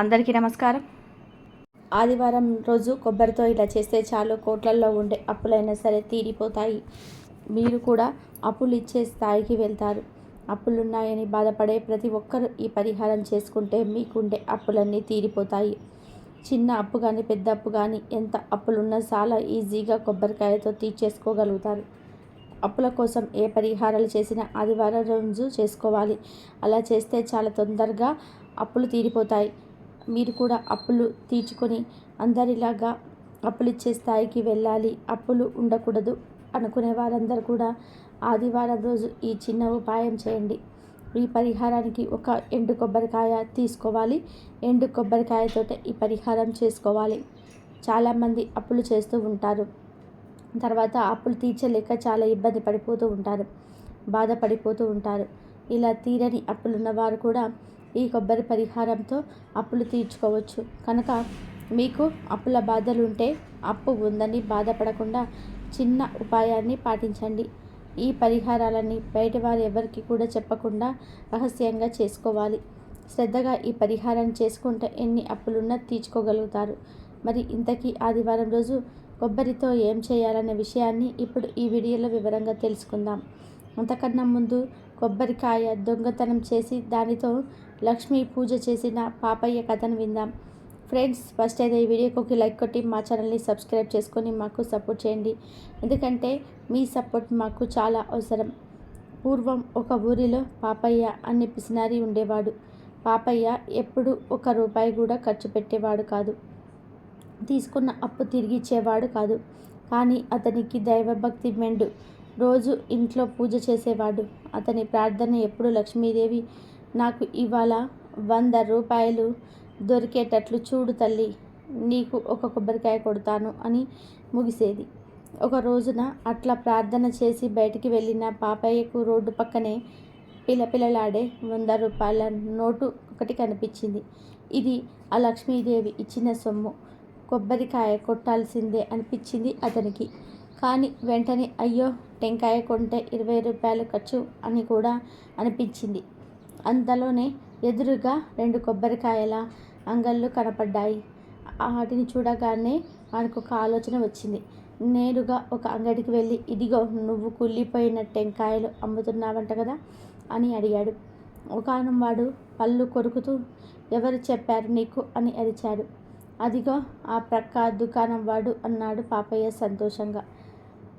అందరికీ నమస్కారం. ఆదివారం రోజు కొబ్బరితో ఇలా చేస్తే చాలు కోట్లల్లో ఉండే అప్పులైనా సరే తీరిపోతాయి. మీరు కూడా అప్పులు ఇచ్చే స్థాయికి వెళ్తారు. అప్పులున్నాయని బాధపడే ప్రతి ఒక్కరూ ఈ పరిహారం చేసుకుంటే మీకుండే అప్పులన్నీ తీరిపోతాయి. చిన్న అప్పు కానీ పెద్ద అప్పు కానీ ఎంత అప్పులున్నా చాలా ఈజీగా కొబ్బరికాయతో తీర్చేసుకోగలుగుతారు. అప్పుల కోసం ఏ పరిహారాలు చేసినా ఆదివారం రోజు చేసుకోవాలి. అలా చేస్తే చాలా తొందరగా అప్పులు తీరిపోతాయి. మీరు కూడా అప్పులు తీర్చుకొని అందరిలాగా అప్పులు ఇచ్చే స్థాయికి వెళ్ళాలి. అప్పులు ఉండకూడదు అనుకునే వారందరూ కూడా ఆదివారం రోజు ఈ చిన్న ఉపాయం చేయండి. ఈ పరిహారానికి ఒక ఎండు కొబ్బరికాయ తీసుకోవాలి. ఎండు కొబ్బరికాయతో ఈ పరిహారం చేసుకోవాలి. చాలామంది అప్పులు చేస్తూ ఉంటారు. తర్వాత అప్పులు తీర్చలేక చాలా ఇబ్బంది పడిపోతూ ఉంటారు. బాధపడిపోతూ ఉంటారు. ఇలా తీరని అప్పులున్న వారు కూడా ఈ కొబ్బరి పరిహారంతో అప్పులు తీర్చుకోవచ్చు. కనుక మీకు అప్పుల బాధలు ఉంటే అప్పు ఉందని బాధపడకుండా చిన్న ఉపాయాన్ని పాటించండి. ఈ పరిహారాలన్నీ బయట వారు ఎవరికి కూడా చెప్పకుండా రహస్యంగా చేసుకోవాలి. శ్రద్ధగా ఈ పరిహారం చేసుకుంటే ఎన్ని అప్పులున్నా తీర్చుకోగలుగుతారు. మరి ఇంతకీ ఆదివారం రోజు కొబ్బరితో ఏం చేయాలనే విషయాన్ని ఇప్పుడు ఈ వీడియోలో వివరంగా తెలుసుకుందాం. అంతకన్నా ముందు కొబ్బరికాయ దొంగతనం చేసి దానితో లక్ష్మి పూజ చేసిన పాపయ్య కథను విందాం. ఫ్రెండ్స్ ఫస్ట్ అయితే ఈ వీడియోకి ఒక లైక్ కొట్టి మా ఛానల్ని సబ్స్క్రైబ్ చేసుకొని మాకు సపోర్ట్ చేయండి. ఎందుకంటే మీ సపోర్ట్ మాకు చాలా అవసరం. పూర్వం ఒక ఊరిలో పాపయ్య అనే పిసినారి ఉండేవాడు. పాపయ్య ఎప్పుడు ఒక రూపాయి కూడా ఖర్చు పెట్టేవాడు కాదు. తీసుకున్న అప్పు తిరిగి ఇచ్చేవాడు కాదు. కానీ అతనికి దైవభక్తి మెండు. రోజు ఇంట్లో పూజ చేసేవాడు. అతని ప్రార్థన ఎప్పుడు లక్ష్మీదేవి నాకు ఇవాళ వంద రూపాయలు దొరికేటట్లు చూడు తల్లి నీకు ఒక కొబ్బరికాయ కొడతాను అని ముగిసేది. ఒక రోజున అట్లా ప్రార్థన చేసి బయటికి వెళ్ళిన పాపయ్యకు రోడ్డు పక్కనే పిలపిలలాడే వంద రూపాయల నోటు ఒకటి కనిపించింది. ఇది ఆ లక్ష్మీదేవి ఇచ్చిన సొమ్ము. కొబ్బరికాయ కొట్టాల్సిందే అనిపించింది అతనికి. కానీ వెంటనే అయ్యో టెంకాయ కొంటే ఇరవై రూపాయలు ఖర్చు అని కూడా అనిపించింది. అంతలోనే ఎదురుగా రెండు కొబ్బరికాయల అంగళ్ళు కనపడ్డాయి. వాటిని చూడగానే మనకు ఒక ఆలోచన వచ్చింది. నేరుగా ఒక అంగడికి వెళ్ళి ఇదిగో నువ్వు కుళ్ళిపోయిన టెంకాయలు అమ్ముతున్నావంట కదా అని అడిగాడు. ఒకనం వాడు పళ్ళు కొరుకుతూ ఎవరు చెప్పారు నీకు అని అరిచాడు. అదిగో ఆ ప్రక్క దుకాణం వాడు అన్నాడు పాపయ్య సంతోషంగా.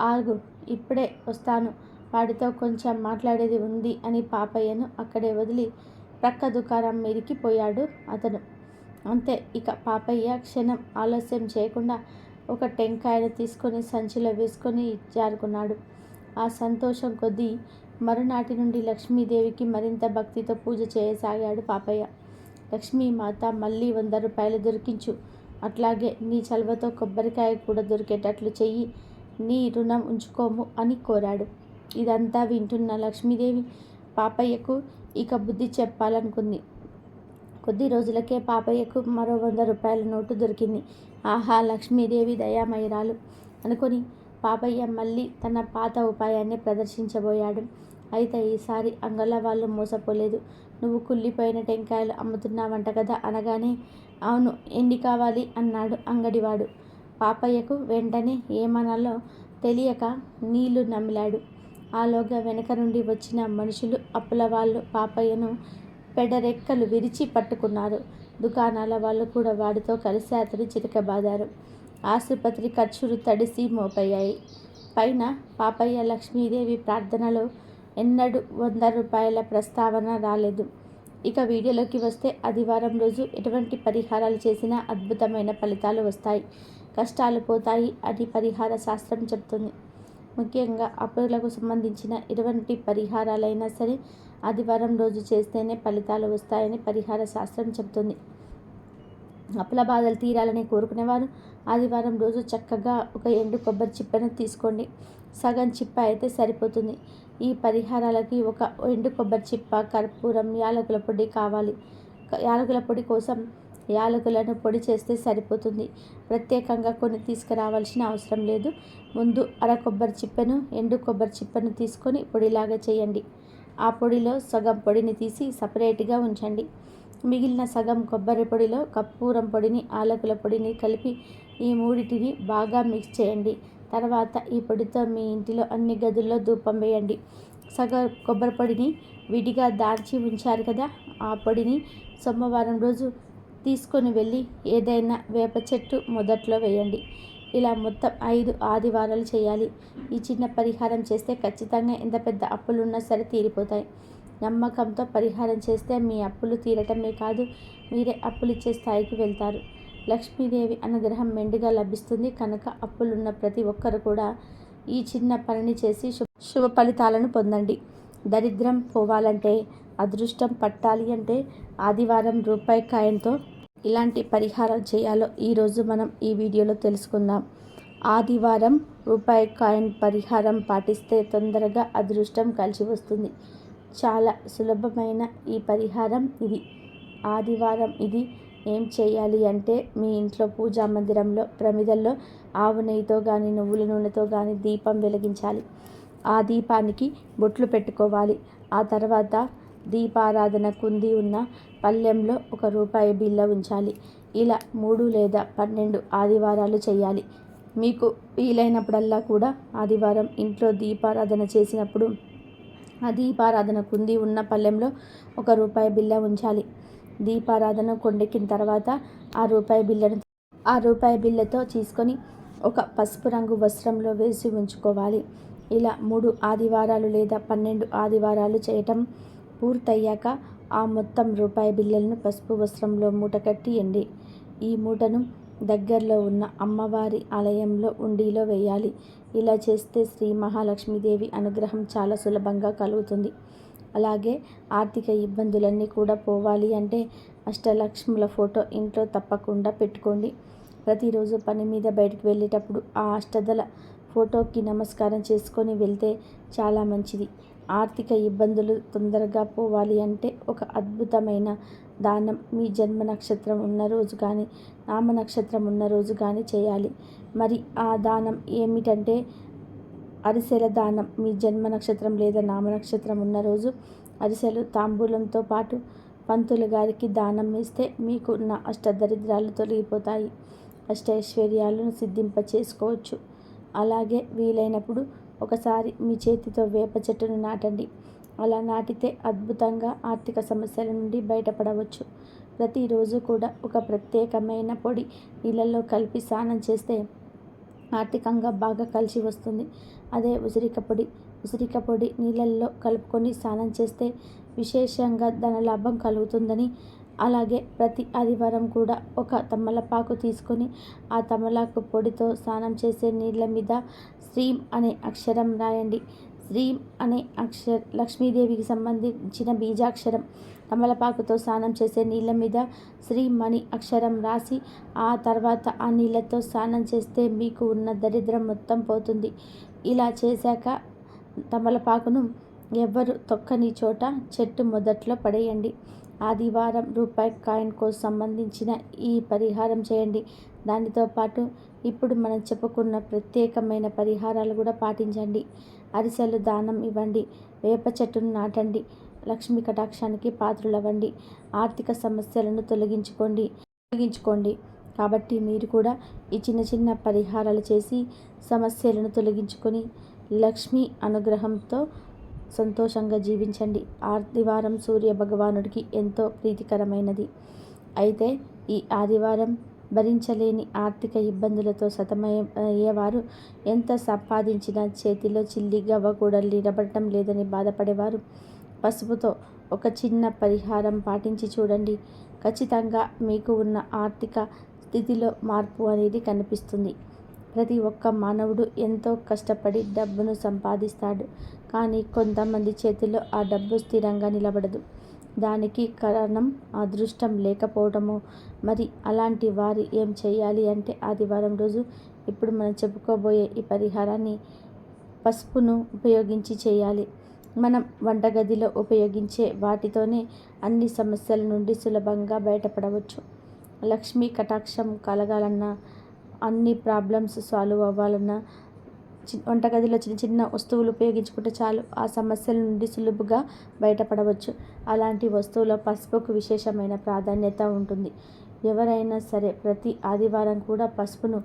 ఆగు ఇప్పుడే వస్తాను వాడితో కొంచెం మాట్లాడేది ఉంది అని పాపయ్యను అక్కడే వదిలి ప్రక్క దుకాణం మీదికి పోయాడు అతను. అంతే ఇక పాపయ్య క్షణం ఆలస్యం చేయకుండా ఒక టెంకాయను తీసుకొని సంచిలో వేసుకొని జారుకున్నాడు. ఆ సంతోషం కొద్దీ మరునాటి నుండి లక్ష్మీదేవికి మరింత భక్తితో పూజ చేయసాగాడు పాపయ్య. లక్ష్మీ మాత మళ్ళీ వంద రూపాయలు దొరికించు. అట్లాగే నీ చలవతో కొబ్బరికాయ కూడా దొరికేటట్లు చెయ్యి. నీ రుణం ఉంచుకోము అని కోరాడు. ఇదంతా వింటున్న లక్ష్మీదేవి పాపయ్యకు ఇక బుద్ధి చెప్పాలనుకుంది. కొద్ది రోజులకే పాపయ్యకు మరో వంద రూపాయల నోటు దొరికింది. ఆహా లక్ష్మీదేవి దయామయరాలు! అనుకొని పాపయ్య మళ్ళీ తన పాత ఉపాయాన్ని ప్రదర్శించబోయాడు. అయితే ఈసారి అంగళ్ళ వాళ్ళు మోసపోలేదు. నువ్వు కుళ్ళిపోయిన టెంకాయలు అమ్ముతున్నావంట కదా అనగానే అవును ఎన్ని కావాలి? అన్నాడు అంగడివాడు. పాపయ్యకు వెంటనే ఏమనాలో తెలియక నీళ్ళు నమిలాడు. ఆలోగా వెనక నుండి వచ్చిన మనుషులు అప్పుల వాళ్ళు పాపయ్యను పెడరెక్కలు విరిచి పట్టుకున్నారు. దుకాణాల వాళ్ళు కూడా వాడితో కలిసి అతని చితకబాదారు ఆసుపత్రి ఖర్చులు తడిసి మోపయ్యాయి. పైన పాపయ్య లక్ష్మీదేవి ప్రార్థనలో ఎన్నడూ వంద రూపాయల ప్రస్తావన రాలేదు. ఇక వీడియోలోకి వస్తే ఆదివారం రోజు ఎటువంటి పరిహారాలు చేసినా అద్భుతమైన ఫలితాలు వస్తాయి. కష్టాలు పోతాయి అని పరిహార శాస్త్రం చెప్తుంది. ముఖ్యంగా అప్పులకు సంబంధించిన ఎటువంటి పరిహారాలైనా సరే ఆదివారం రోజు చేస్తేనే ఫలితాలు వస్తాయని పరిహార శాస్త్రం చెబుతుంది. అప్పుల బాధలు తీరాలని కోరుకునేవారు. ఆదివారం రోజు చక్కగా ఒక ఎండు కొబ్బరి చిప్పను తీసుకోండి. సగం చిప్ప అయితే సరిపోతుంది. ఈ పరిహారాలకి ఒక ఎండు కొబ్బరి చిప్ప కర్పూరం యాలకుల పొడి కావాలి. యాలకుల పొడి కోసం యాలకులను పొడి చేస్తే సరిపోతుంది. ప్రత్యేకంగా కొన్ని తీసుకురావాల్సిన అవసరం లేదు. ముందు అర కొబ్బరి చిప్పను ఎండు కొబ్బరి చిప్పను తీసుకొని పొడిలాగా చేయండి. ఆ పొడిలో సగం పొడిని తీసి సపరేట్గా ఉంచండి. మిగిలిన సగం కొబ్బరి పొడిలో కర్పూరం పొడిని ఆలకుల పొడిని కలిపి ఈ మూడిటిని బాగా మిక్స్ చేయండి. తర్వాత ఈ పొడితో మీ ఇంటిలో అన్ని గదుల్లో ధూపం వేయండి. సగం కొబ్బరి పొడిని విడిగా దాల్చి ఉంచారు కదా ఆ పొడిని సోమవారం రోజు తీసుకొని వెళ్ళి ఏదైనా వేప చెట్టు మొదట్లో వేయండి. ఇలా మొత్తం ఐదు ఆదివారాలు చేయాలి. ఈ చిన్న పరిహారం చేస్తే ఖచ్చితంగా ఎంత పెద్ద అప్పులున్నా సరే తీరిపోతాయి. నమ్మకంతో పరిహారం చేస్తే మీ అప్పులు తీరటమే కాదు మీరే అప్పులు ఇచ్చే స్థాయికి వెళ్తారు. లక్ష్మీదేవి అనుగ్రహం మెండుగా లభిస్తుంది కనుక అప్పులున్న ప్రతి ఒక్కరు కూడా ఈ చిన్న పనిని చేసి శుభ శుభ ఫలితాలను పొందండి. దరిద్రం పోవాలంటే అదృష్టం పట్టాలి అంటే ఆదివారం రూపాయి కాయంతో ఇలాంటి పరిహారం చేయాలో ఈరోజు మనం ఈ వీడియోలో తెలుసుకుందాం. ఆదివారం రూపాయి కాయిన్ పరిహారం పాటిస్తే తొందరగా అదృష్టం కలిసి వస్తుంది. చాలా సులభమైన ఈ పరిహారం ఇది. ఆదివారం ఇది ఏం చేయాలి అంటే మీ ఇంట్లో పూజా మందిరంలో ప్రమిదల్లో ఆవు నెయ్యితో కానీ నువ్వుల నూనెతో కానీ దీపం వెలిగించాలి. ఆ దీపానికి బొట్లు పెట్టుకోవాలి. ఆ తర్వాత దీపారాధన కుంది ఉన్న పళ్ళెంలో ఒక రూపాయి బిల్ల ఉంచాలి. ఇలా మూడు లేదా పన్నెండు ఆదివారాలు చేయాలి. మీకు వీలైనప్పుడల్లా కూడా ఆదివారం ఇంట్లో దీపారాధన చేసినప్పుడు ఆ దీపారాధన కుంది ఉన్న పళ్ళెంలో ఒక రూపాయి బిల్ల ఉంచాలి. దీపారాధన కొండెక్కిన తర్వాత ఆ రూపాయి బిల్లను ఆ రూపాయి బిల్లతో తీసుకొని ఒక పసుపు రంగు వస్త్రంలో వేసి ఉంచుకోవాలి. ఇలా మూడు ఆదివారాలు లేదా పన్నెండు ఆదివారాలు చేయటం పూర్తయ్యాక ఆ మొత్తం రూపాయి బిళ్ళలను పసుపు వస్త్రంలో మూటకట్టియండి ఈ మూటను దగ్గరలో ఉన్న అమ్మవారి ఆలయంలో ఉండిలో వేయాలి. ఇలా చేస్తే శ్రీ మహాలక్ష్మీదేవి అనుగ్రహం చాలా సులభంగా కలుగుతుంది. అలాగే ఆర్థిక ఇబ్బందులన్నీ కూడా పోవాలి అంటే అష్టలక్ష్ముల ఫోటో ఇంట్లో తప్పకుండా పెట్టుకోండి. ప్రతిరోజు పని మీద బయటకు వెళ్ళేటప్పుడు ఆ అష్టదల ఫోటోకి నమస్కారం చేసుకొని వెళ్తే చాలా మంచిది. ఆర్థిక ఇబ్బందులు తొందరగా పోవాలి అంటే ఒక అద్భుతమైన దానం. మీ జన్మ నక్షత్రం ఉన్న రోజు కానీ నామ నక్షత్రం ఉన్న రోజు కానీ చేయాలి. మరి ఆ దానం ఏమిటంటే అరిసెల దానం. మీ జన్మ నక్షత్రం లేదా నామ నక్షత్రం ఉన్న రోజు అరిసెలు తాంబూలంతో పాటు పంతులు గారికి దానం ఇస్తే మీకు ఉన్న అష్టదరిద్రాలు తొలగిపోతాయి. అష్టైశ్వర్యాలను సిద్ధింప చేసుకోవచ్చు అలాగే వీలైనప్పుడు ఒకసారి మీ చేతితో వేప చెట్టును నాటండి. అలా నాటితే అద్భుతంగా ఆర్థిక సమస్యల నుండి బయటపడవచ్చు. ప్రతిరోజు కూడా ఒక ప్రత్యేకమైన పొడి నీళ్ళల్లో కలిపి స్నానం చేస్తే ఆర్థికంగా బాగా కలిసి వస్తుంది. అదే ఉసిరిక పొడి. ఉసిరిక పొడి నీళ్ళల్లో కలుపుకొని స్నానం చేస్తే విశేషంగా ధనలాభం కలుగుతుందని అలాగే ప్రతి ఆదివారం కూడా ఒక తమలపాకు తీసుకొని ఆ తమలపాకు పొడితో స్నానం చేసే నీళ్ళ మీద శ్రీం అనే అక్షరం రాయండి. శ్రీం అనే అక్షర లక్ష్మీదేవికి సంబంధించిన బీజాక్షరం. తమలపాకుతో స్నానం చేసే నీళ్ళ మీద శ్రీమణి అక్షరం రాసి ఆ తర్వాత ఆ నీళ్ళతో స్నానం చేస్తే మీకు ఉన్న దరిద్రం మొత్తం పోతుంది. ఇలా చేశాక తమలపాకును ఎవ్వరు తొక్కని చోట చెట్టు మొదట్లో పడేయండి. ఆదివారం రూపాయి కాయిన్కు సంబంధించిన ఈ పరిహారం చేయండి. దానితో పాటు ఇప్పుడు మనం చెప్పుకున్న ప్రత్యేకమైన పరిహారాలు కూడా పాటించండి. అరిసెలు దానం ఇవ్వండి. వేప చెట్టును నాటండి. లక్ష్మీ కటాక్షానికి పాత్రలవ్వండి. ఆర్థిక సమస్యలను తొలగించుకోండి. తొలగించుకోండి. కాబట్టి మీరు కూడా ఈ చిన్న చిన్న పరిహారాలు చేసి సమస్యలను తొలగించుకొని లక్ష్మీ అనుగ్రహంతో సంతోషంగా జీవించండి. ఆదివారం సూర్య భగవానుడికి ఎంతో ప్రీతికరమైనది. అయితే ఈ ఆదివారం భరించలేని ఆర్థిక ఇబ్బందులతో సతమయ్యేవారు ఎంత సంపాదించినా చేతిలో చిల్లి గవ్వ కూడా నిలబడటం లేదని బాధపడేవారు. పసుపుతో ఒక చిన్న పరిహారం పాటించి చూడండి. ఖచ్చితంగా మీకు ఉన్న ఆర్థిక స్థితిలో మార్పు అనేది కనిపిస్తుంది. ప్రతి ఒక్క మానవుడు ఎంతో కష్టపడి డబ్బును సంపాదిస్తాడు. కానీ కొంతమంది చేతిలో ఆ డబ్బు స్థిరంగా నిలబడదు. దానికి కారణం అదృష్టం లేకపోవడము. మరి అలాంటి వారి ఏం చేయాలి అంటే ఆదివారం రోజు ఇప్పుడు మనం చెప్పుకోబోయే ఈ పరిహారాన్ని పసుపును ఉపయోగించి చేయాలి. మనం వంటగదిలో ఉపయోగించే వాటితోనే అన్ని సమస్యల నుండి సులభంగా బయటపడవచ్చు. లక్ష్మీ కటాక్షం కలగాలన్నా అన్ని ప్రాబ్లమ్స్ సాల్వ్ అవ్వాలన్నా చి వంటగదిలో చిన్న చిన్న వస్తువులు ఉపయోగించుకుంటే చాలు. ఆ సమస్యల నుండి సులువుగా బయటపడవచ్చు. అలాంటి వస్తువుల పసుపుకు విశేషమైన ప్రాధాన్యత ఉంటుంది. ఎవరైనా సరే ప్రతి ఆదివారం కూడా పసుపును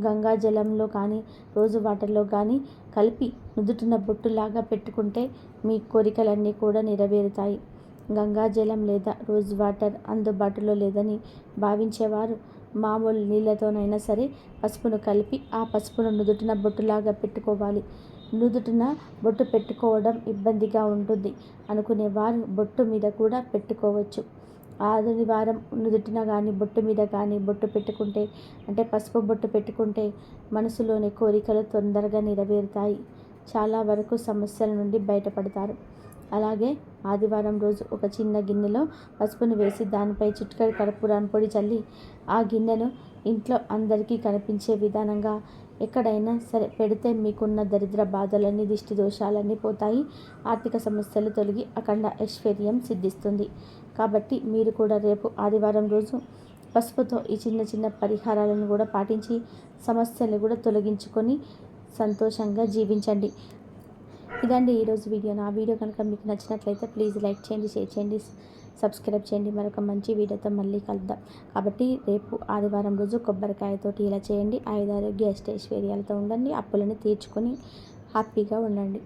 గంగా జలంలో కానీ రోజు వాటర్లో కానీ కలిపి నుదుటిన బొట్టులాగా పెట్టుకుంటే మీ కోరికలన్నీ కూడా నెరవేరుతాయి. గంగా జలం లేదా రోజ్ వాటర్ అందుబాటులో లేదని భావించేవారు మామూలు నీళ్ళతోనైనా సరే పసుపును కలిపి ఆ పసుపును నుదుటిన బొట్టులాగా పెట్టుకోవాలి. నుదుటిన బొట్టు పెట్టుకోవడం ఇబ్బందిగా ఉంటుంది అనుకునే వారు బొట్టు మీద కూడా పెట్టుకోవచ్చు. ఆదివారం నుదుటిన కానీ బొట్టు మీద కానీ బొట్టు పెట్టుకుంటే అంటే పసుపు బొట్టు పెట్టుకుంటే మనసులోని కోరికలు తొందరగా నెరవేరుతాయి. చాలా వరకు సమస్యల నుండి బయటపడతారు. అలాగే ఆదివారం రోజు ఒక చిన్న గిన్నెలో పసుపును వేసి దానిపై చిట్కడి కర్పూరాన్ని పొడి చల్లి ఆ గిన్నెను ఇంట్లో అందరికీ కనిపించే విధానంగా ఎక్కడైనా సరే పెడితే మీకున్న దరిద్ర బాధలన్నీ దిష్టి దోషాలన్నీ పోతాయి. ఆర్థిక సమస్యలు తొలగి అఖండ ఐశ్వర్యం సిద్ధిస్తుంది. కాబట్టి మీరు కూడా రేపు ఆదివారం రోజు పసుపుతో ఈ చిన్న చిన్న పరిహారాలను కూడా పాటించి సమస్యలు కూడా తొలగించుకొని సంతోషంగా జీవించండి. ఇదండి ఈరోజు వీడియో. నా వీడియో కనుక మీకు నచ్చినట్లయితే ప్లీజ్ లైక్ చేయండి షేర్ చేయండి సబ్స్క్రైబ్ చేయండి. మరొక మంచి వీడియోతో మళ్ళీ కలుద్దాం. కాబట్టి రేపు ఆదివారం రోజు కొబ్బరికాయతోటి ఇలా చేయండి. ఆయుధారోగ్య అష్టైశ్వర్యాలతో ఉండండి. అప్పులను తీర్చుకొని హ్యాపీగా ఉండండి.